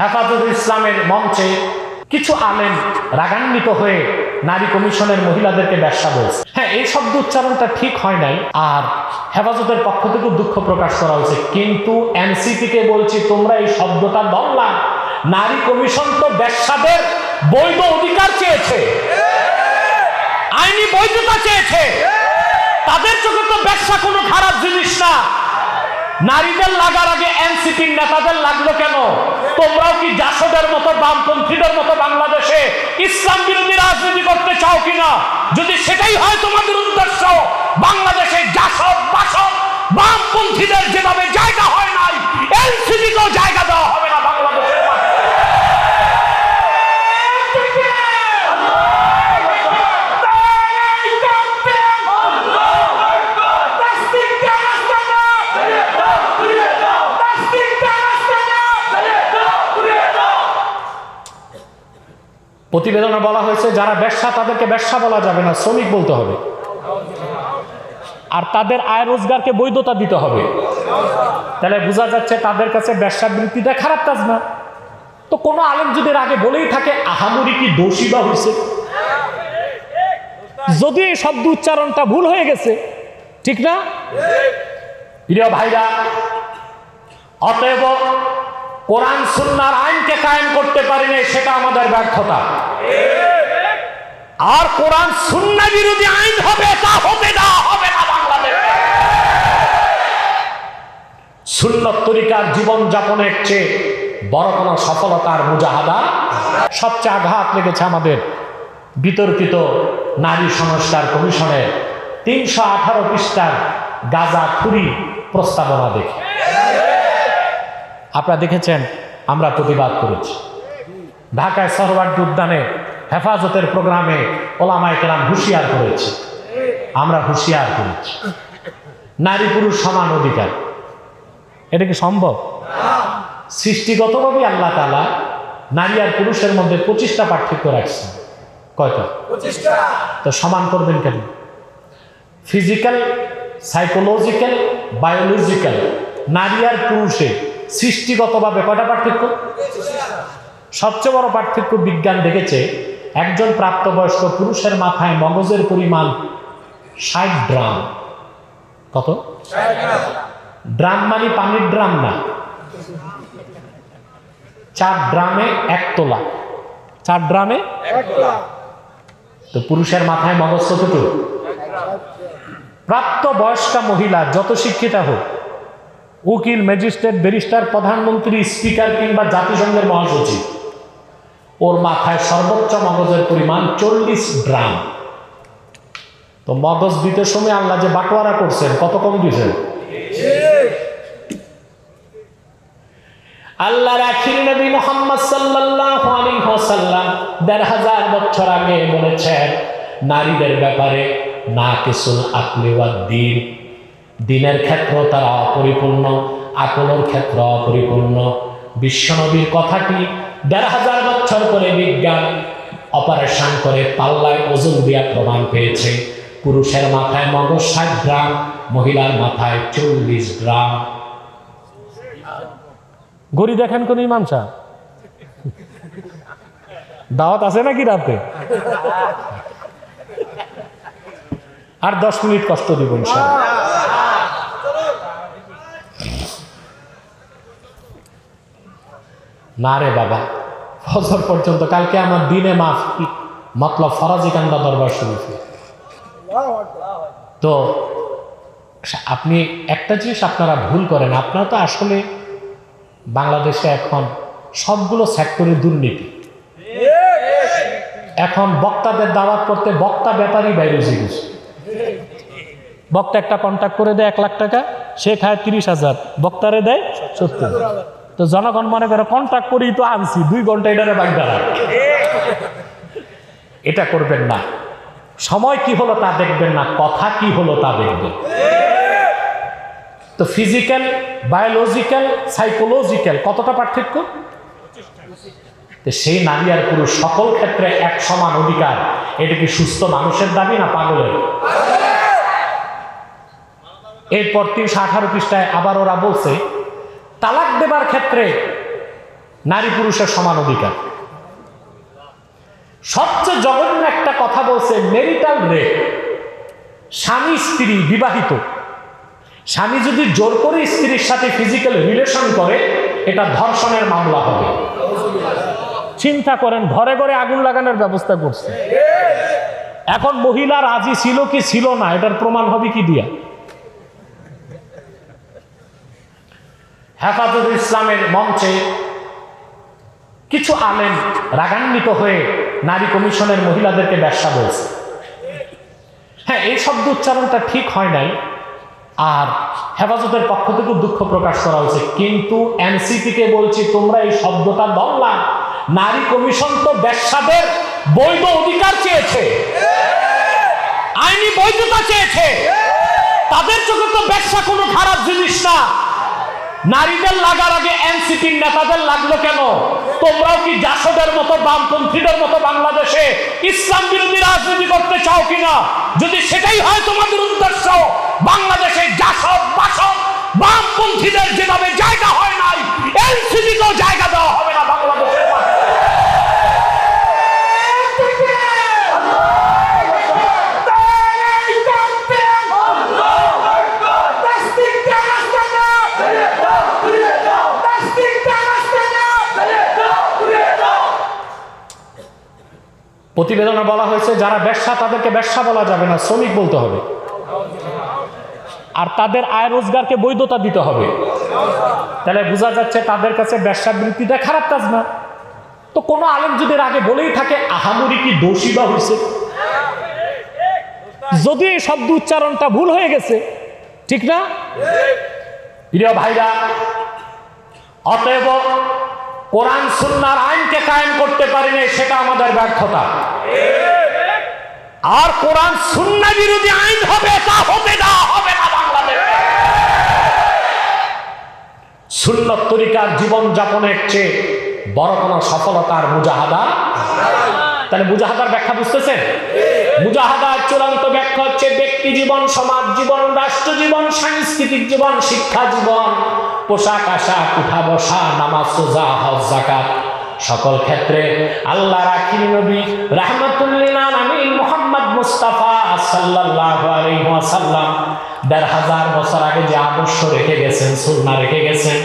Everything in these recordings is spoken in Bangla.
হেফাজত ইসলামের মঞ্চে কিছু আলেম রাগান্বিত হয়ে নারী কমিশনের মহিলাদেরকে ব্যবসা বলছে। হ্যাঁ এই শব্দ উচ্চারণটা ঠিক হয় নাই, আর হেফাজতের পক্ষ থেকে দুঃখ প্রকাশ করা হয়েছে। কিন্তু এনসিপিকে বলছি, তোমরা এই শব্দটা দমলা নারী কমিশন তো ব্যবসাদের বৈধ অধিকার চেয়েছে। আইনি বৈধতা চেয়েছে। তাদের চোখে তো ব্যবসা কোনো খারাপ জিনিস না। নারীদের লাগার আগে এনসিপির নেতাদের লাগল কেন? তোমরাও কি জাসদের মতো বামপন্থীদের মতো বাংলাদেশে ইসলাম বিরোধী রাজনীতি করতে চাও কিনা? যদি সেটাই হয় তোমাদের উদ্দেশ্য, বাংলাদেশে জাসদ, বাসদ, বামপন্থীদের যেভাবে জায়গা হয় নাই এনসিপিকেও জায়গা দেওয়া হবে না বাংলাদেশের প্রতিবেদনে বলা হয়েছে, যারা ব্যবসা, তাদেরকে ব্যবসা বলা যাবে না, শ্রমিক বলতে হবে। আর তাদের আয় রোজগারকে বৈধতা দিতে হবে। তাহলে বোঝা যাচ্ছে তাদের কাছে ব্যবসা বৃত্তিটা খারাপ কাজ না। তো কোনো আলেম যদি আগে বলেই থাকে, আহামরি কি দোষী বা হয়েছে যদি এই শব্দ উচ্চারণটা ভুল হয়ে গেছে, ঠিক না? প্রিয় ভাইরা, অতএব কোরআন সুন্নার আইনকে কায়েম করতে পারিনি সেটা আমাদের ব্যর্থতা। আর কোরআন সুন্না বিরোধী আইন হবে, তা হবে না হবে না বাংলাদেশে। সুন্নত তরিকার জীবন যাপনের চেয়ে বড় কোনো সফলতার মুজাহাদা? সবচেয়ে আঘাত লেগেছে আমাদের বিতর্কিত নারী সংস্কার কমিশনের তিনশো আঠারো পৃষ্ঠার গাজা খুরি প্রস্তাবনা দেখে। আপনারা দেখেছেন আমরা প্রতিবাদ করেছি। ঢাকায় সরওয়ার্ডি উদ্যানে হেফাজতের প্রোগ্রামে ওলামায় কেরাম হুঁশিয়ার করেছে। আমরা হুঁশিয়ার করেছি। নারী পুরুষ সমান অধিকার। এটা কি সম্ভব? সৃষ্টিগতভাবে আল্লাহ তালা নারী আর পুরুষের মধ্যে পঁচিশটা পার্থক্য রাখছেন। কয়টা? তো সমান করবেন কেন? Physical psychological biological. নারী আর পুরুষে সৃষ্টিগতভাবে কয়টা পার্থক্য? সবচেয়ে বড় পার্থক্য বিজ্ঞান দেখেছে একজন প্রাপ্তবয়স্ক পুরুষের মাথায় মগজের পরিমাণ ষাট ড্রাম কত? ড্রাম মানে পানির ড্রাম না। চার ড্রামে এক তোলা। চার ড্রামে তো পুরুষের মাথায় মগজ কতটুকু? প্রাপ্ত বয়স্কা মহিলা যত শিক্ষিতা হোক উকিল, ম্যাজিস্ট্রেট, ব্যারিস্টার, প্রধানমন্ত্রী, স্পিকার কিংবা জাতিসংঘের মহাসচিব। ওর মাথায় সর্বোচ্চ মগজের পরিমাণ চল্লিশ গ্রাম। তো মগজ দিতে সময় আল্লাহ যে বাটোয়ারা করছেন, কত কম দিয়েছেন? আল্লাহ রাখিল নবী মোহাম্মদ সাল্লাল্লাহু আলাইহি ওয়াসাল্লাম। দেড় হাজার বছর আগে বলেছেন, নারীদের ব্যাপারে না কিছুল আকলি দিন। দিনের ক্ষেত্র তারা অপরিপূর্ণ, আকলের ক্ষেত্র অপরিপূর্ণ। বিশ্বনবীর কথাটি দেড় হাজার বছর পরে বিজ্ঞান অপারেশন করে পাল্লায় ওজন দিয়া প্রমাণ পেয়েছে। পুরুষের মাথায় মগজ ষাট গ্রাম, মহিলার মাথায় চল্লিশ গ্রাম। গড়ি দেখেন কোন সাহেব? দাওয়াত আছে নাকি রাতে? আর দশ মিনিট কষ্ট দিব ইনশাআল্লাহ। না রে বাবা, ফজর পর্যন্ত, কালকে আমার দিনে মাফ মতলব ফরাজি কান্দা দরবার শরীফে তো, আপনি একটা জিনিস আপনারা ভুল করেন, আপনারা তো আসলে বাংলাদেশে এখন সবগুলো সেক্টরে দুর্নীতি। এখন বক্তাদের দাওয়াত করতে বক্তা ব্যাপারই বাইরে জিনিস বক্তা একটা কন্ট্যাক্ট করে দেয় এক লাখ টাকা, সে খায় তিরিশ হাজার, বক্তারে দেয় সত্তর তো জনগণ মনে করে কন্ট্যাক্ট করেই তো আনছি, দুই ঘণ্টা এটারে বাগদারা এটা করবেন না। সময় কি হলো তা দেখবেন না, কথা কি হলো তা দেখবেন। তো ফিজিক্যাল, বায়োলজিক্যাল, সাইকোলজিক্যাল কতটা পার্থক্য? সেই নারী আর পুরুষ সকল ক্ষেত্রে এক সমান অধিকার। এটা কি সুস্থ মানুষের দাবি না পাগলের? এরপর তিনশো আঠারো পৃষ্ঠায় আবার ওরা বলছে তালাক দেবার ক্ষেত্রে নারী পুরুষের সমান অধিকার। সবচেয়ে জঘন্য একটা কথা বলছে মেরিটাল রেপ স্বামী স্ত্রী বিবাহিত। স্বামী যদি জোর করে স্ত্রীর সাথে ফিজিক্যাল রিলেশন করে, এটা ধর্ষণের মামলা হবে। চিন্তা করেন, ঘরে ঘরে আগুন লাগানোর ব্যবস্থা করছে। এখন মহিলা রাজি ছিল কি ছিল না, এটার প্রমাণ হবে কি দিয়া? হেফাজত ইসলামের মঞ্চে কিছু আলেম রাগান্বিত হয়ে নারী কমিশনের মহিলাদেরকে ব্যবসা বলছে। হ্যাঁ এই শব্দ উচ্চারণটা ঠিক হয় নাই, আর হেফাজতের পক্ষ থেকে দুঃখ প্রকাশ করা হয়েছে। কিন্তু এনসিপিকে বলছি, তোমরা এই শব্দটা দললা নারী কমিশন তো ব্যবসাদের বৈধ অধিকার চেয়েছে। আইনি বৈধতা চেয়েছে। তাদের চোখে তো ব্যবসা কোনো খারাপ জিনিস না। নারীদের লাগার আগে এনসিপির নেতাদের লাগল কেন? তোমরাও কি জাসদের মতো, বামপন্থীদের মতো বাংলাদেশে ইসলাম বিরোধী রাজনীতি করতে চাও কিনা? যদি সেটাই হয় তোমাদের উদ্দেশ্য, বাংলাদেশে জাসদ প্রতিবেদনে বলা হয়েছে, যারা ব্যবসা, তাদেরকে ব্যবসা বলা যাবে না, শ্রমিক বলতে হবে। আর তাদের আয় রোজগারকে বৈধতা দিতে হবে। তাহলে বোঝা যাচ্ছে তাদের কাছে ব্যবসা বৃত্তিটা খারাপ কাজ না। তো কোনো আলেম যদি আগে বলেই থাকে, আহামরি কি দোষী বা হয়েছে যদি এই শব্দ উচ্চারণটা ভুল হয়ে গেছে, ঠিক না? প্রিয় ভাইরা, অতএব কোরআন সুন্নার আইনকে কায়েম করতে পারিনি সেটা আমাদের ব্যর্থতা। আর কোরআন সুন্না বিরোধী আইন হবে, তা হতে দেওয়া হবে না বাংলাদেশে। সুন্নত তরিকার জীবন যাপনের চেয়ে বড় কোনো সফলতার মুজাহাদা? তাহলে মুজাহাদার ব্যাখ্যা বুঝতেছেন? মুজাহাদার চূড়ান্ত ব্যাখ্যা হচ্ছে ব্যক্তি জীবন, সমাজ জীবন, রাষ্ট্র জীবন, সাংস্কৃতিক জীবন, শিক্ষা জীবন, পোশাক, আশাক, উঠা, বসা, নামাজ সোজা হজ জাকাত সকল ক্ষেত্রে আল্লাহ রাখির নবী রাহমাতুল্লিল আলামিন মুহাম্মদ মুস্তাফা সাল্লাল্লাহু আলাইহি ওয়াসাল্লাম দেড় হাজার বছর আগে যে আদর্শ রেখে গেছেন, সুন্নাহ রেখে গেছেন,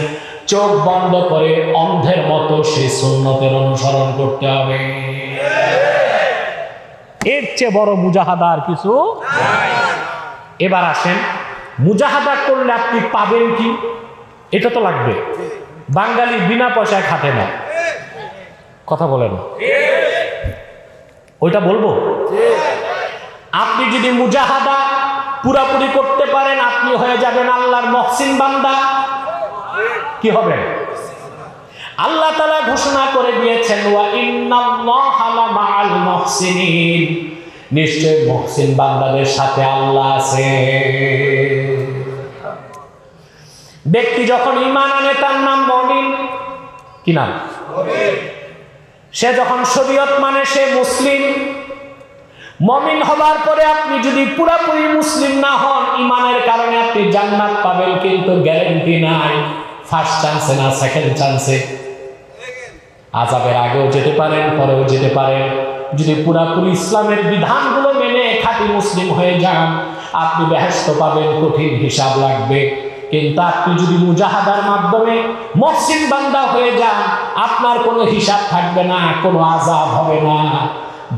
চোখ বন্ধ করে অন্ধের মতো সেই সুন্নতের অনুসরণ করতে হবে। এর চেয়ে বড় মুজাহাদা আর কিছু এবার আসেন, মুজাহাদা করলে আপনি পাবেন কি? এটা তো লাগবে। বাঙালি বিনা পয়সায় খাটে না। কথা বলেন। ওইটা বলব? আপনি যদি মুজাহাদা পুরাপুরি করতে পারেন, আপনি হয়ে যাবেন আল্লাহর মহসিন বান্দা। কি হবেন আল্লাহ তালা ঘোষণা করে দিয়েছেন ওয়া ইন্নাল্লাহা মুহসিনিন। নিশ্চয় মুহসিন বান্দাদের সাথে আল্লাহ আছে। ব্যক্তি যখন ইমান আনে তার নাম মুমিন। কি নাম? সে যখন শরীয়ত মানে সে মুসলিম। মমিন হবার পরে আপনি যদি পুরাপুরি মুসলিম না হন ইমানের কারণে আপনি জান্নাত পাবেন কিন্তু গ্যারেন্টি নাই। ফার্স্ট চান্সে না সেকেন্ড চান্সে। আজাবের আগেও যেতে পারেন, পরেও যেতে পারেন। যদি পুরাপুরি ইসলামের বিধানগুলো মেনে খাঁটি মুসলিম হয়ে যান, আপনি বেহেস্ত পাবেন, কঠিন হিসাব লাগবে। কিন্তু আপনি যদি মুজাহাদার মাধ্যমে মসজিদ বান্দা হয়ে যান, আপনার কোনো হিসাব থাকবে না, কোনো আজাব হবে না।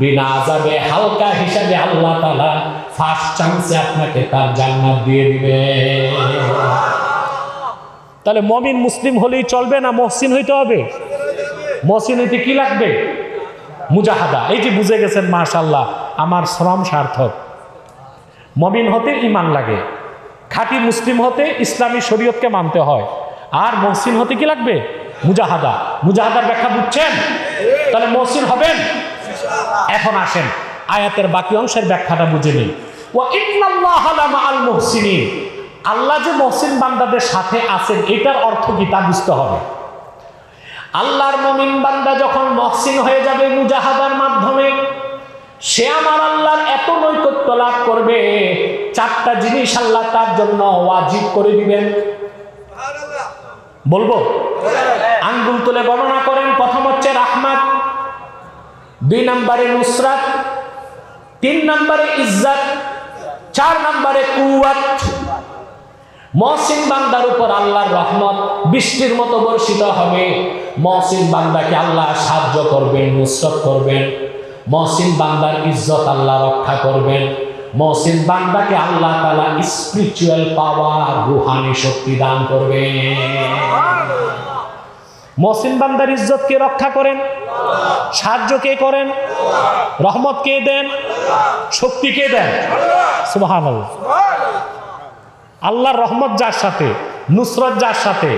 বিনা আজাবে হালকা হিসাবে আল্লাহ তালা ফার্স্ট চান্সে আপনাকে তার জান্নাত দিয়ে দিবে। তাহলে মমিন মুসলিম হলেই চলবে না মহসিন হইতে হবে? মহসিন হইতে কি লাগবে? মুজাহাদা। এই যে বুঝে গেছেন মাশাল্লাহ আমার শ্রম সার্থক। মমিন হতে ইমান লাগে। খাঁটি মুসলিম হতে ইসলামী শরীয়তকে মানতে হয়। আর মহসিন হতে কি লাগবে? মুজাহাদা। মুজাহাদার ব্যাখ্যা বুঝছেন? তাহলে মহসিন হবেন? এখন আসেন। আয়াতের বাকি অংশের ব্যাখ্যাটা বুঝে নিন। আল্লাহ যে মহসিন বান্দাদের সাথে আছেন, এটার অর্থ কি তা বুঝতে হবে। আল্লাহর মমিন বান্দা যখন মহসিন হয়ে যাবে মুজাহাদার মাধ্যমে, সে আমার আল্লাহর এত নৈকট্য লাভ করবে, চারটা জিনিস আল্লাহ তার জন্য ওয়াজিব করে দিবেন। বলব? আঙ্গুল তুলে গণনা করেন, প্রথম হচ্ছে রাহমাত, দুই নম্বরে নুসরাত, তিন নম্বরে ইজ্জাত, চার নম্বরে কুয়াত মহসিন বান্দার উপর আল্লাহর রহমত বৃষ্টির মতো বর্ষিত হবে। মহসিন বান্দাকে আল্লাহ সাহায্য করবেন, নুসরত করবেন। মহসিন বান্দার ইজ্জত আল্লাহ রক্ষা করবেন। মহসিন বান্দাকে আল্লাহ তালা স্পিরিচুয়াল পাওয়ার রুহানি শক্তি দান করবেন। মহসিন বান্দার ইজ্জত কে রক্ষা করেন? সাহায্য কে করেন? রহমত কে দেন? শক্তি কে দেন? সুবাহান আল্লাহর রহমত যার সাথে, নুসরত যার সাথে,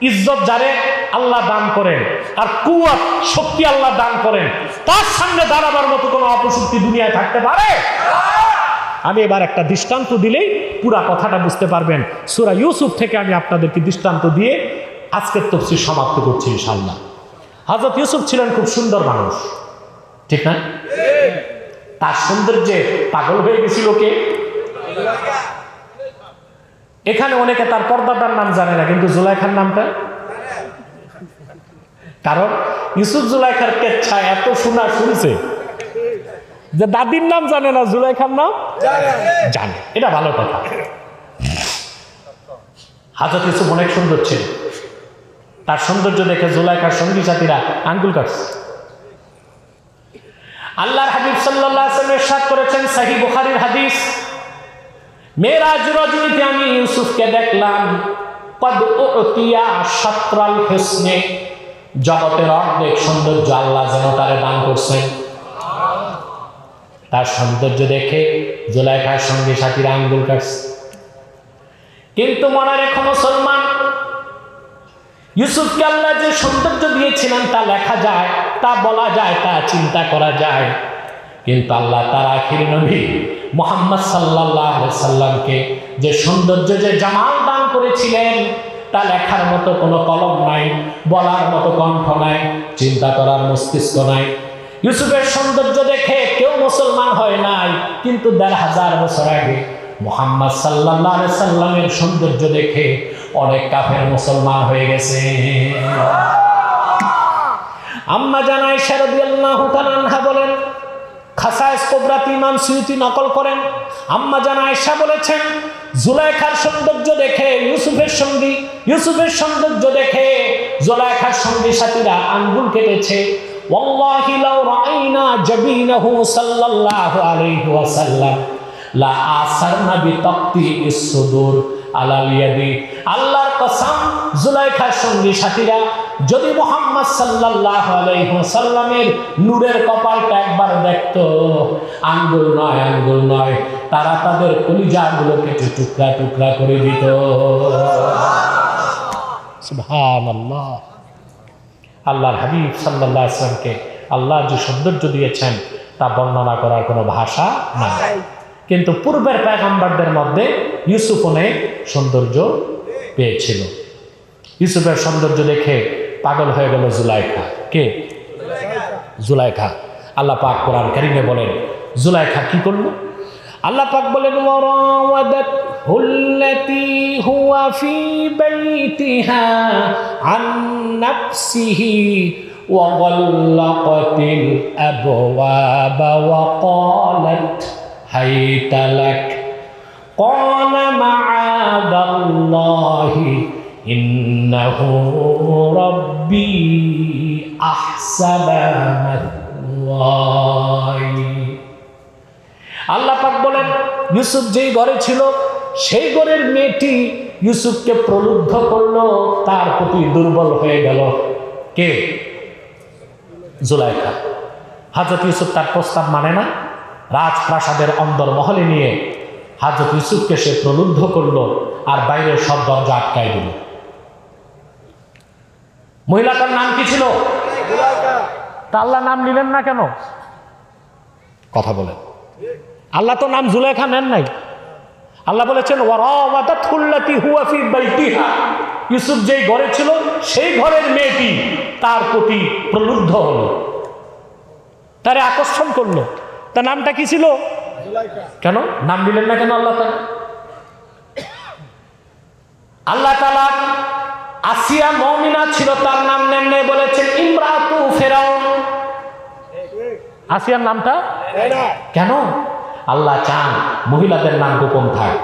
ইজ্জত যারে আল্লাহ দান করেন, আর কুয়াত, শক্তি আল্লাহ দান করেন, তার সামনে দাঁড়াবার মতো কোনো অপশক্তি দুনিয়ায় থাকতে পারে? আমি এবার একটা দৃষ্টান্ত দিলেই পুরা কথাটা বুঝতে পারবেন। সুরা ইউসুফ থেকে আমি আপনাদেরকে দৃষ্টান্ত দিয়ে আজকের তফসির সমাপ্ত করছি ইনশাল্লাহ হজরত ইউসুফ ছিলেন খুব সুন্দর মানুষ। ঠিক না? তার সৌন্দর্যে পাগল হয়ে গেছিল কে? এখানে অনেকে তার পর্দাদার নাম জানে না, কিন্তু জুলাইখার নামটা? কারণ ইউসুফ জুলাইখার কেচ্ছা এত শোনা শুনছে যে দাদির নাম জানে না, জুলাইখার নাম জানে। এটা ভালো কথা। হাজত ইউসুফ অনেক সুন্দর ছিল। তার সৌন্দর্য দেখে জুলাইখার সঙ্গী সাথীরা আঙ্গুল কাটছে। আল্লাহর হাবিব সাল্লাহ সাত করেছেন সাহি বুখারির হাদিস। মেরাজ রজনীতে আমি ইউসুফকে দেখলাম, কদ উতিয়া সত্রাল হুসনে জগতের অর্ধেক সৌন্দর্য আল্লাহ যেন তারে দান করছেন। তার সৌন্দর্য দেখে জোলাইখার সঙ্গে সাথীরা আঙ্গুল কাটছে। কিন্তু মনে রেখো মুসলমান, ইউসুফকে আল্লাহ যে সৌন্দর্য দিয়েছিলেন তা লেখা যায়, তা বলা যায়, তা চিন্তা করা যায়। কিন্তু আল্লাহ তার আখির নবী মোহাম্মদ সাল্লাহ সাল্লামকে যে সৌন্দর্য যে জামাল দান করেছিলেন, তা লেখার মতো কোনো কলম নাই, বলার মতো কণ্ঠ নাই, চিন্তা করার মস্তিষ্ক নাই। ইউসুফের সৌন্দর্য দেখে কেউ মুসলমান হয় নাই, কিন্তু দেড় হাজার বছর আগে মোহাম্মদ সাল্লাহ সাল্লামের সৌন্দর্য দেখে অনেক কাফের মুসলমান হয়ে গেছে। আম্মা জানাই আল্লাহ বলেন খাসায়স কোবরাত ইমাম সুইতি নকল করেন আম্মা জানা আয়সা বলেছেন জুলাইখার সৌন্দর্য দেখে ইউসুফের সঙ্গী ইউসুফের সৌন্দর্য দেখে জুলাইখার সঙ্গী সাথীরা আঙ্গুল কেটেছে والله لو رأينا جبينه صلى الله عليه وسلم لا آثرنا بتقطيع الصدور আলালিয়াদি আল্লাহর কসম, জুলাইখার সঙ্গী সাথীরা, যদি মোহাম্মদ সাল্লাহ আলাইসাল্লামের নূরের কপালটা একবার দেখত, আঙ্গুল নয় আঙ্গুল নয়, তারা তাদের কলিজাগুলো কেটে টুকরা টুকরা করে দিত। আল্লাহ আল্লাহর হাবিব সাল্লাহ আসলামকে আল্লাহ যে সৌন্দর্য দিয়েছেন, তা বর্ণনা করার কোনো ভাষা নাই। কিন্তু পূর্বের প্যাগাম্বারদের মধ্যে ইউসুফ অনেক সৌন্দর্য পেয়েছিল ইউসুফের সৌন্দর্য দেখে পাগল হয়ে গেল জুলাইখা কে জুলাইখা আল্লাহ পাক কোরআন কারিমে বলেন জুলাইখা কি করলো আল্লাহ পাক বলেন ওয়ারাওয়াদাত হুল্লাতি হুয়া ফি বাইতিহা আন নাফসিহি وغلقت الأبواب وقالت هيت لك قال معاذ الله إنه ربي أحسن مثواي আল্লাহ পাক বলেন ইউসুফ যেই ঘরে ছিল সেই ঘরের মেয়েটি ইউসুফকে প্রলুব্ধ করলো তার প্রতি দুর্বল হয়ে গেল কে জুলাইখা হাজরত ইউসুফ তার প্রস্তাব মানে না রাজপ্রাসাদের অন্দর মহলে নিয়ে হাজরত ইউসুফকে সে প্রলুব্ধ করল আর বাইরের সব দরজা আটকায় দিল। মহিলাটার নাম কি ছিল? তা আল্লাহ নাম নিলেন না কেন? কথা বলেন। আল্লাহ তো নাম জুলেখা নেন নাই। আল্লাহ বলেছেন ইউসুফ যেই ঘরে ছিল, সেই ঘরের মেয়েটি তার প্রতি প্রলুব্ধ হল। তারে আকর্ষণ করল। তার নামটা কি ছিল? কেন? নাম দিলেন না কেন আল্লাহ তালা আল্লাহ তালা আসিয়া মমিনা ছিল তার নাম নেন নেই বলেছেন ইমরাতু ফেরাউন। আসিয়ার নামটা? কেন? আল্লাহ চান মহিলাদের নাম গোপন থাক।